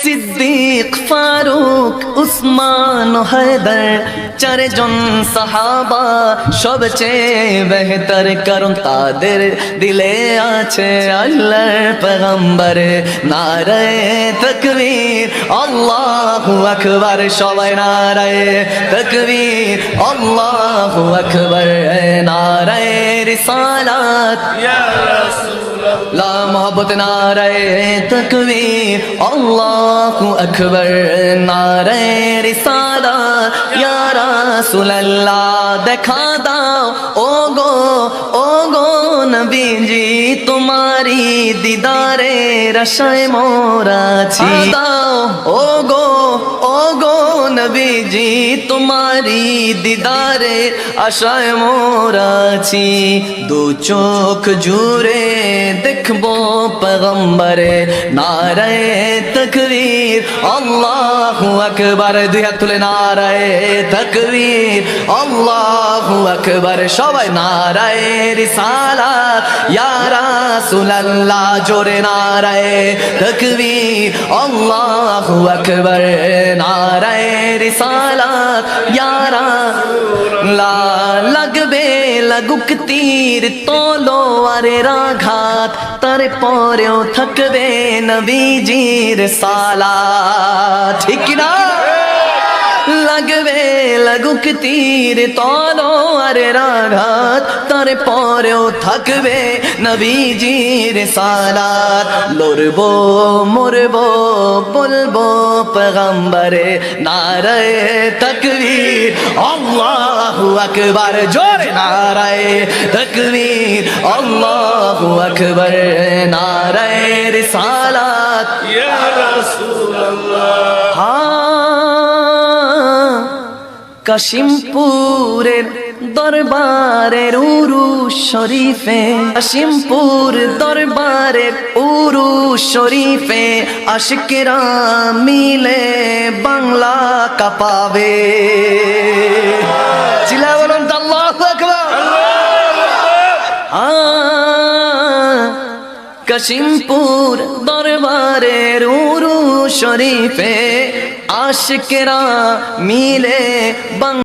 সিদ্দিক, ফারুক, উসমান হায়দার চারজন সাহাবা সবচেয়ে বেহতর কারণ তাদের দিলে আছে আল্লাহর পেগম্বর নারায়ে তকবীর, আল্লাহু আকবার, সবাই নারায়ে তকবীর, আল্লাহু আকবার। নারায়ে রিসালাত। লা মোহব্বত নারায়ে তকবীর আল্লাহু আকবার নারায়ে রিসালাত ইয়া রাসূলুল্লাহ দেখা দাও ও গো ও গো নবীজি তোমারি দিদারে রসায় মোরাছি দাও ও গো ও গো নবীজি তোমারি দিদারে আশায় মোরাছি দু চোখ জুড়ে দেখব পগম্বরে নারায় তকবীর। আল্লাহু আকবার, দুই হাত তুলে নারায়ে তকবীর। আল্লাহু আকবার, সবাই নারায়ে রিসালাত। ইয়া রাসূলুল্লাহ, জোরে নারায়ে তকবীর। আল্লাহু আকবার, নারায়ে রিসালাত। ইয়া রাসূলুল্লাহ, লাগবে লাগুক তীর তলোয়ারের আঘাত তার পরেও থাকবে নবীজির সালা ঠিক না লাগবে, লাগুক তীর তলোয়ারের আঘাত তার পরেও থাকবে নবীজির সালাত। লড়বো, মরবো, বলব পেগম্বরে নারায়ে তকবীর। আল্লাহু আকবার, জোরে নারায়ে তকবীর। আল্লাহু আকবার, নারায়ে রিসালাত। ইয়া রাসূলুল্লাহ। কাশিমপুরের দরবারের উরু শরীফে কাশিমপুর দরবারের উরু শরীফে আশকেরা মিলে বাংলা কাপাবে। কাশিমপুর দরবারের উরু শরীফে আশকেরা মিলে